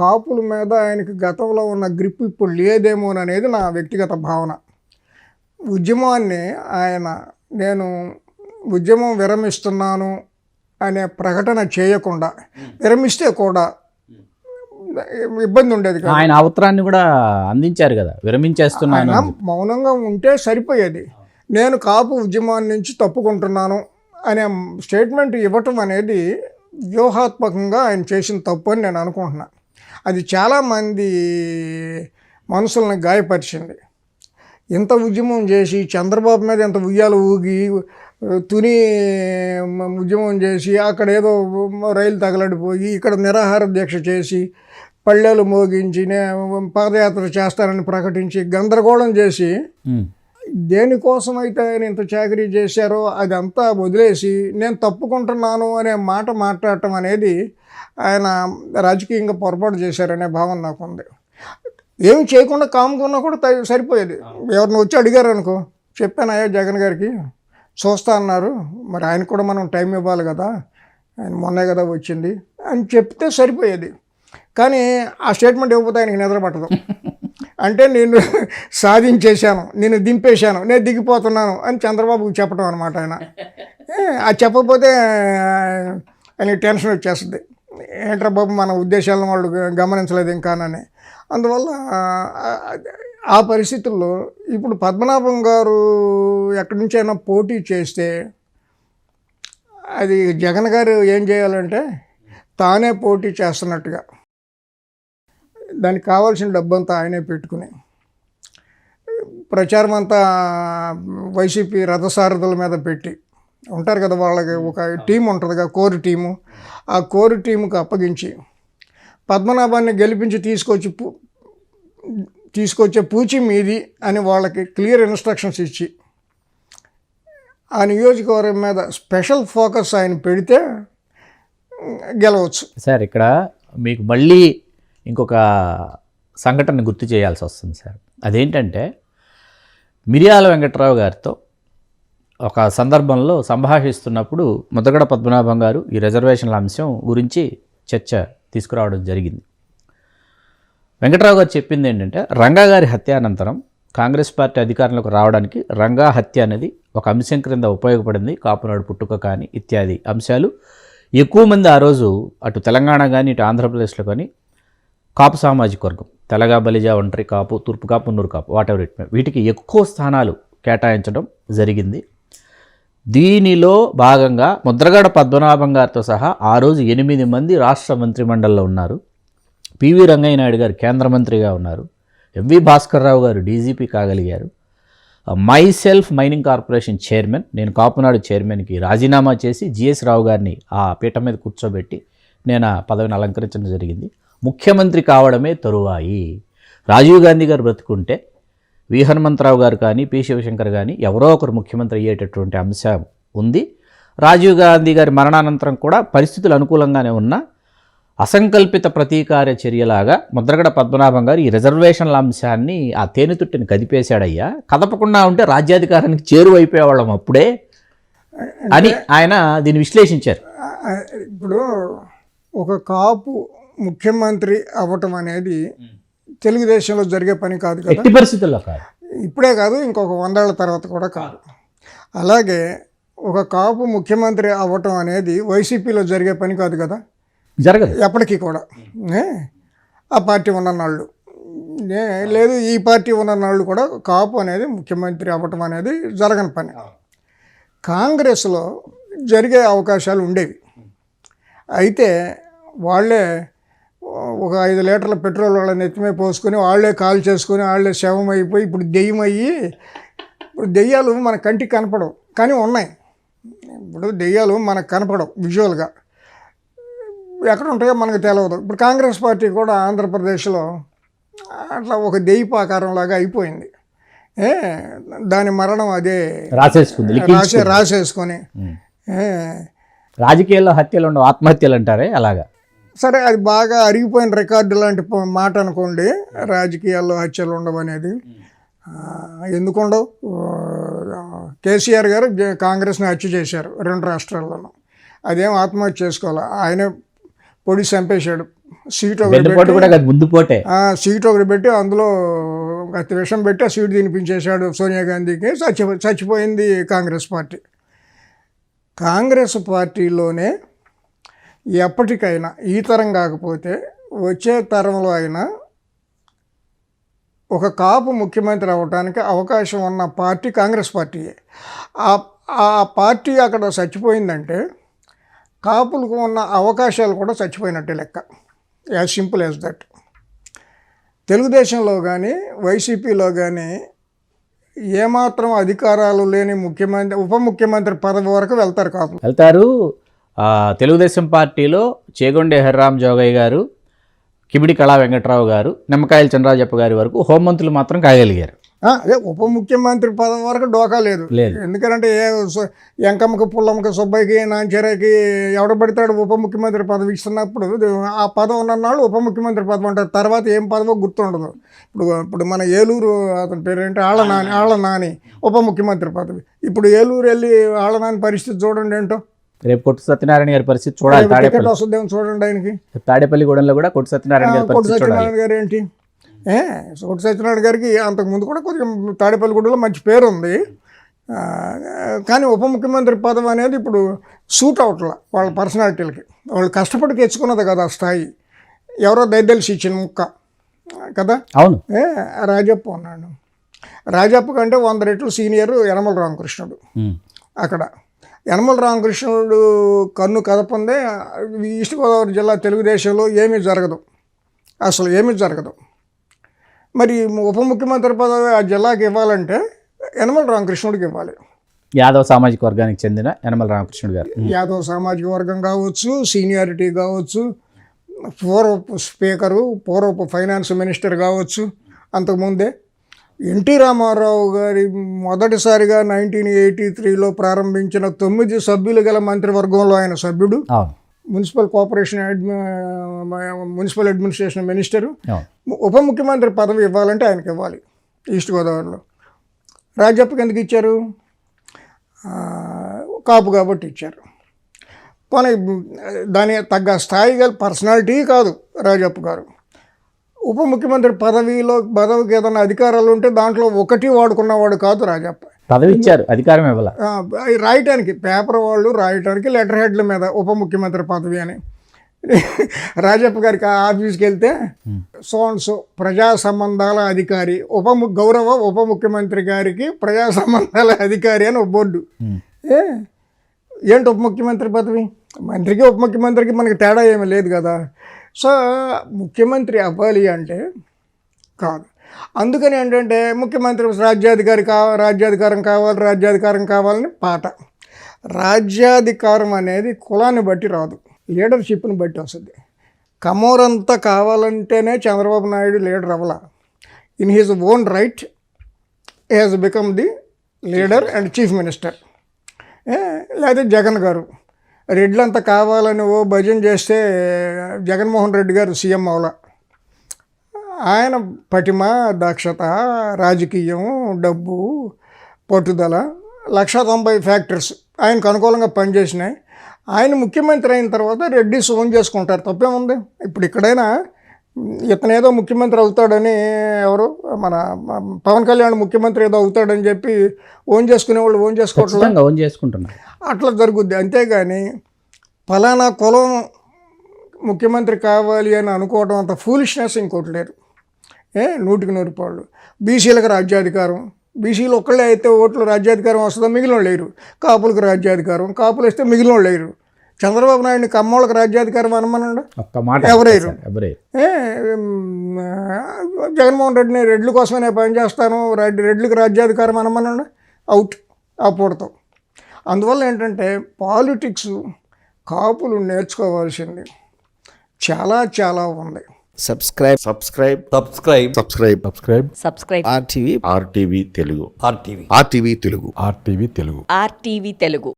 కాపుల మీద ఆయనకి గతంలో ఉన్న గ్రిప్ ఇప్పుడు లేదేమోననేది నా వ్యక్తిగత భావన. ఉద్యమాన్ని ఆయన నేను ఉద్యమం విరమిస్తున్నాను అనే ప్రకటన చేయకుండా విరమిస్తే కూడా ఇబ్బంది ఉండేది కాదు. ఆయన అవసరాన్ని కూడా అందించారు కదా విరమించేస్తున్నాను మౌనంగా ఉంటే సరిపోయేది. నేను కాపు ఉద్యమాన్ని నుంచి తప్పుకుంటున్నాను అనే స్టేట్మెంట్ ఇవ్వటం అనేది వ్యూహాత్మకంగా ఆయన చేసిన తప్పు అని నేను అనుకుంటున్నా. అది చాలామంది మనసుల్ని గాయపరిచింది ఇంత ఉద్యమం చేసి చంద్రబాబు మీద ఇంత ఉయ్యాలు ఊగి తుని ఉద్యమం చేసి అక్కడ ఏదో రైలు తగలడిపోయి ఇక్కడ నిరాహార దీక్ష చేసి పళ్ళెలు మోగించి పాదయాత్ర చేస్తానని ప్రకటించి గందరగోళం చేసి. దేనికోసం అయితే ఆయన ఇంత చాకరీ చేశారో అదంతా వదిలేసి నేను తప్పుకుంటున్నాను అనే మాట మాట్లాడటం అనేది ఆయన రాజకీయంగా పొరపాటు చేశారనే భావన నాకు ఉంది ఏమి చేయకుండా కాముకున్నా కూడా సరిపోయేది. ఎవరిని వచ్చి అడిగారు అనుకో చెప్పాను అయ్యా జగన్ గారికి చూస్తా అన్నారు. మరి ఆయన కూడా మనం టైం ఇవ్వాలి కదా ఆయన మొన్నే కదా వచ్చింది అని చెప్తే సరిపోయేది. కానీ ఆ స్టేట్మెంట్ ఇవ్వకపోతే ఆయనకి నిద్ర పట్టదు. అంటే నేను సాధించేశాను నేను దింపేశాను నేను దిగిపోతున్నాను అని చంద్రబాబుకి చెప్పడం అనమాట ఆయన. అది చెప్పకపోతే ఆయనకి టెన్షన్ వచ్చేస్తుంది. ఏంట్రా బాబు మన ఉద్దేశాలను వాళ్ళు గమనించలేదు ఇంకానని అందువల్ల ఆ, పరిస్థితుల్లో ఇప్పుడు పద్మనాభం గారు ఎక్కడి నుంచైనా పోటీ చేస్తే అది జగన్ గారు ఏం చేయాలంటే తానే పోటీ చేస్తున్నట్టుగా దానికి కావాల్సిన డబ్బంతా ఆయనే పెట్టుకుని ప్రచారం అంతా వైసీపీ రథసారథుల మీద పెట్టి ఉంటారు కదా వాళ్ళకి ఒక టీం ఉంటుంది కదా కోర్ టీము. ఆ కోర్ టీముకి అప్పగించి పద్మనాభాన్ని గెలిపించి తీసుకొచ్చి తీసుకొచ్చే పూచి మీది అని వాళ్ళకి క్లియర్ ఇన్స్ట్రక్షన్స్ ఇచ్చి ఆ నియోజకవర్గం మీద స్పెషల్ ఫోకస్ ఆయన పెడితే గెలవచ్చు. సార్ ఇక్కడ మీకు మళ్ళీ ఇంకొక సంఘటన గుర్తు చేయాల్సి వస్తుంది సార్. అదేంటంటే మిరియాల వెంకట్రావు గారితో ఒక సందర్భంలో సంభాషిస్తున్నప్పుడు ముద్దగడ పద్మనాభం గారు ఈ రిజర్వేషన్ల అంశం గురించి చర్చ తీసుకురావడం జరిగింది. వెంకట్రావు గారు చెప్పింది ఏంటంటే రంగా గారి హత్య అనంతరం కాంగ్రెస్ పార్టీ అధికారంలోకి రావడానికి రంగా హత్య అనేది ఒక అంశం క్రింద ఉపయోగపడింది కాపునాడు పుట్టుక కానీ ఇత్యాది అంశాలు. ఎక్కువ మంది ఆ రోజు అటు తెలంగాణ కానీ ఇటు ఆంధ్రప్రదేశ్లో కానీ కాపు సామాజిక వర్గం తెలగా బలిజ ఒంటరి కాపు తూర్పు కాపు మున్నూరు కాపు వాట్ ఎవర్ ఇట్ మే వీటికి ఎక్కువ స్థానాలు కేటాయించడం జరిగింది. దీనిలో భాగంగా ముద్రగడ పద్మనాభం గారితో సహా ఆ రోజు ఎనిమిది మంది రాష్ట్ర మంత్రిమండలిలో ఉన్నారు. పివి రంగయ్య నాయుడు గారు కేంద్ర మంత్రిగా ఉన్నారు. ఎంవి భాస్కర్ రావు గారు డీజీపీ కాగలిగారు. Myself mining corporation chairman నేను కాపునాడు చైర్మన్కి రాజీనామా చేసి జిఎస్ రావు గారిని ఆ పీఠం మీద కూర్చోబెట్టి నేను ఆ పదవిని అలంకరించడం జరిగింది. ముఖ్యమంత్రి కావడమే తరువాయి. రాజీవ్ గాంధీ గారు బ్రతుకుంటే వి హనుమంతరావు గారు కానీ పి శివశంకర్ కానీ ఎవరో ఒకరు ముఖ్యమంత్రి అయ్యేటటువంటి అంశం ఉంది. రాజీవ్ గాంధీ గారి మరణానంతరం కూడా పరిస్థితులు అనుకూలంగానే ఉన్నా అసంకల్పిత ప్రతీకార చర్యలాగా ముద్రగడ పద్మనాభం గారు ఈ రిజర్వేషన్ల అంశాన్ని ఆ తేనెతుట్టిని కదిపేశాడయ్యా. కదపకుండా ఉంటే రాజ్యాధికారానికి చేరువైపోయేవాళ్ళం అప్పుడే అని ఆయన దీన్ని విశ్లేషించారు. ఇప్పుడు ఒక కాపు ముఖ్యమంత్రి అవ్వటం అనేది తెలుగుదేశంలో జరిగే పని కాదు కదా. ఎట్టి పరిస్థితుల్లో కాదు. ఇప్పుడే కాదు ఇంకొక వందేళ్ళ తర్వాత కూడా కాదు. అలాగే ఒక కాపు ముఖ్యమంత్రి అవ్వటం అనేది వైసీపీలో జరిగే పని కాదు కదా. జరగదు. ఎప్పటికీ కూడా? ఆ పార్టీ ఉన్న నాళ్ళు. ఏ, లేదు ఈ పార్టీ ఉన్న నాళ్ళు కూడా కాపు అనేది ముఖ్యమంత్రి అవ్వటం అనేది జరగని పని. కాంగ్రెస్లో జరిగే అవకాశాలు ఉండేవి. అయితే వాళ్ళే ఒక ఐదు లీటర్ల పెట్రోల్ వాళ్ళ నెత్తిమే పోసుకొని వాళ్ళే కాల్ చేసుకొని వాళ్ళే శవం అయిపోయి ఇప్పుడు దెయ్యం అయ్యి ఇప్పుడు దెయ్యాలు మన కంటికి కనపడవు. కానీ ఉన్నాయి. ఇప్పుడు దెయ్యాలు మనకు కనపడవు విజువల్గా. ఎక్కడ ఉంటాయో మనకు తెలియదు ఇప్పుడు కాంగ్రెస్ పార్టీ కూడా ఆంధ్రప్రదేశ్లో అట్లా ఒక దెయ్యపాకారం లాగా అయిపోయింది. ఏ దాని మరణం అదే రాసేసుకుంది రాసే. రాసేసుకొని. రాజకీయాల్లో హత్యలు ఉండవు ఆత్మహత్యలు అంటారే అలాగా? సరే అది బాగా అరిగిపోయిన రికార్డు లాంటి మాట అనుకోండి. రాజకీయాల్లో హత్యలు ఉండవు అనేది ఆ, ఎందుకు ఉండవు ఆ, కేసీఆర్ గారు కాంగ్రెస్ని హత్య చేశారు రెండు రాష్ట్రాల్లోనూ. అదేం ఆత్మహత్య చేసుకోవాలి? ఆయన పొడి చంపేశాడు. సీట్ ఒకటి ముందు పోటే. సీట్ ఒకటి పెట్టి అందులో అతి విషం పెట్టి ఆ సీట్ తినిపించేశాడు సోనియా గాంధీకి. చచ్చి చచ్చిపోయింది కాంగ్రెస్ పార్టీ. కాంగ్రెస్ పార్టీలోనే ఎప్పటికైనా ఈ తరం కాకపోతే వచ్చే తరంలో అయినా ఒక కాపు ముఖ్యమంత్రి అవ్వడానికి అవకాశం ఉన్న పార్టీ కాంగ్రెస్ పార్టీయే. ఆ ఆ పార్టీ అక్కడ చచ్చిపోయిందంటే కాపులకు ఉన్న అవకాశాలు కూడా చచ్చిపోయినట్టే లెక్క. As simple as that. తెలుగుదేశంలో కానీ వైసీపీలో కానీ ఏమాత్రం అధికారాలు లేని ముఖ్యమంత్రి ఉప ముఖ్యమంత్రి పదవి వరకు వెళ్తారు కాపులు. వెళ్తారు. తెలుగుదేశం పార్టీలో చేగొండే హరిరామ్ జోగయ్య గారు కిమిడి కళా వెంకట్రావు గారు నిమ్మకాయల చంద్రాజప్ప గారి వరకు హోంమంత్రులు మాత్రం కాయగలిగారు. అదే ఉప ముఖ్యమంత్రి పదవి వరకు డోకా లేదు. లేదు. ఎందుకంటే ఏ ఎంకమ్మకి పుల్లమ్మకి సుబ్బయ్యకి నాంచెరకి ఎవడ పడతాడు ఉప ముఖ్యమంత్రి పదవి ఇస్తున్నప్పుడు? ఆ పదవి ఉన్ననాళ్ళు ఉప ముఖ్యమంత్రి పదవి అంటారు తర్వాత ఏం పదవో గుర్తుండదు. ఇప్పుడు ఇప్పుడు మన ఏలూరు అతని పేరు ఏంటి ఆళ్ళ నాని ఆళ్ళ నాని ఉప ముఖ్యమంత్రి పదవి. ఇప్పుడు ఏలూరు వెళ్ళి ఆళ్ళ నాని పరిస్థితి చూడండి ఏంటో? రేపు కొట్టు సత్యనారాయణ గారి పరిస్థితి చూడాలి తాడేపల్లి. వస్తుందేమో చూడండి ఆయనకి. తాడేపల్లిగూడెంలో కూడా కొట్టు సత్యనారాయణ గారి కొట్టు సత్యనారాయణ గారు ఏంటి ఏ కొట్టు సత్యనారాయణ గారికి అంతకుముందు కూడా కొద్దిగా తాడేపల్లిగూడలో మంచి పేరు ఉంది. కానీ ఉప ముఖ్యమంత్రి పదవి అనేది ఇప్పుడు సూట్ అవట్ల వాళ్ళ పర్సనాలిటీలకి. వాళ్ళు కష్టపడి తెచ్చుకున్నది కదా స్థాయి. ఎవరో దయదలిసి ఇచ్చిన ముక్క కదా? అవును. ఏ రాజప్ప ఉన్నాడు. రాజప్ప కంటే వంద రెట్లు సీనియర్ యనమల రామకృష్ణుడు. అక్కడ. యనమల రామకృష్ణుడు కన్ను కదపందే ఈస్ట్ గోదావరి జిల్లా తెలుగుదేశంలో ఏమీ జరగదు. అసలు ఏమీ జరగదు. మరి ఉప ముఖ్యమంత్రి పదవి ఆ జిల్లాకి ఇవ్వాలంటే యనమల రామకృష్ణుడికి ఇవ్వాలి. యాదవ సామాజిక వర్గానికి చెందిన యనమల రామకృష్ణుడు గారు. యాదవ్ సామాజిక వర్గం కావచ్చు సీనియారిటీ కావచ్చు పూర్వపు స్పీకరు పూర్వపు ఫైనాన్స్ మినిస్టర్ కావచ్చు అంతకుముందే ఎన్టీ రామారావు గారి మొదటిసారిగా నైన్టీన్ ఎయిటీ త్రీలో ప్రారంభించిన తొమ్మిది సభ్యులు గల మంత్రివర్గంలో ఆయన సభ్యుడు. Municipal corporation municipal administration minister. ఉప ముఖ్యమంత్రి పదవి ఇవ్వాలంటే ఆయనకి ఇవ్వాలి ఈస్ట్ గోదావరిలో. రాజప్పకి ఎందుకు ఇచ్చారు? కాపు కాబట్టి ఇచ్చారు. కానీ దాని తగ్గ స్థాయి గల పర్సనాలిటీ కాదు రాజప్ప గారు. ఉప ముఖ్యమంత్రి పదవిలో పదవికి ఏదైనా అధికారాలు ఉంటే దాంట్లో ఒకటి వాడుకున్నవాడు కాదు రాజప్ప. పదవి ఇచ్చారు అధికారం ఇవ్వాల? రాయటానికి పేపర్ వాళ్ళు రాయటానికి లెటర్ హెడ్ల మీద ఉప ముఖ్యమంత్రి పదవి అని. రాజప్ప గారికి ఆఫీస్కి వెళ్తే సో అండ్ సో ప్రజా సంబంధాల అధికారి ఉప గౌరవ ఉప ముఖ్యమంత్రి గారికి ప్రజా సంబంధాల అధికారి అని ఒక బోర్డు. ఏ? ఏంటి ఉప ముఖ్యమంత్రి పదవి? మంత్రికి ఉప ముఖ్యమంత్రికి మనకి తేడా ఏమీ లేదు కదా. సో ముఖ్యమంత్రి అవ్వాలి అంటే కాదు. అందుకని ఏంటంటే ముఖ్యమంత్రి రాజ్యాధికారి కా రాజ్యాధికారం కావాలి రాజ్యాధికారం కావాలని పాట. రాజ్యాధికారం అనేది కులాన్ని బట్టి రాదు లీడర్షిప్ని బట్టి వస్తుంది. కమోరంతా కావాలంటేనే Chandrababu Naidu leader అవ్వాల. In his own right has become the leader and chief minister. లేదా జగన్ గారు. రెడ్లంతా కావాలని ఓ భజన చేస్తే జగన్మోహన్ రెడ్డి గారు సీఎం అవల. ఆయన పటిమ దక్షత రాజకీయం డబ్బు పట్టుదల లక్ష తొంభై ఫ్యాక్టర్స్ ఆయనకు అనుకూలంగా పనిచేసినాయి. ఆయన ముఖ్యమంత్రి అయిన తర్వాత రెడ్డి సోన్ చేసుకుంటారు. తప్పేముంది? ఇప్పుడు ఇక్కడైనా ఇతను ఏదో ముఖ్యమంత్రి అవుతాడని ఎవరు? మన పవన్ కళ్యాణ్ ముఖ్యమంత్రి ఏదో అవుతాడని చెప్పి ఓన్ చేసుకునే వాళ్ళు ఓన్ చేసుకోవట్లేదు ఓన్ చేసుకుంటున్నారు. అట్లా జరుగుద్ది. అంతేగాని ఫలానా కులం ముఖ్యమంత్రి కావాలి అని అనుకోవడం అంత ఫూలిష్నెస్ ఇంకోటి లేదు. ఏ నూటికి నూరు పాళ్ళు. బీసీలకు రాజ్యాధికారం. బీసీలు ఒక్కళ్ళే అయితే ఓట్లు రాజ్యాధికారం వస్తుందో మిగిలిన లేరు. కాపులకు రాజ్యాధికారం. కాపులు వస్తే మిగిలిన లేరు. చంద్రబాబు నాయుడిని కమ్మోళ్ళకి రాజ్యాధికారం అనమనండి? ఒక్క మాట ఎవరేరు? జగన్మోహన్ రెడ్డిని రెడ్ల కోసమే నేను పనిచేస్తాను రెడ్డి రెడ్లకు రాజ్యాధికారం అనమనండి? అవుట్ ఆ పూడతాం అందువల్ల ఏంటంటే పాలిటిక్స్ కాపులు నేర్చుకోవాల్సింది. చాలా చాలా ఉంది. Subscribe. Subscribe subscribe subscribe. Subscribe subscribe RTV RTV Telugu RTV RTV Telugu RTV Telugu RTV Telugu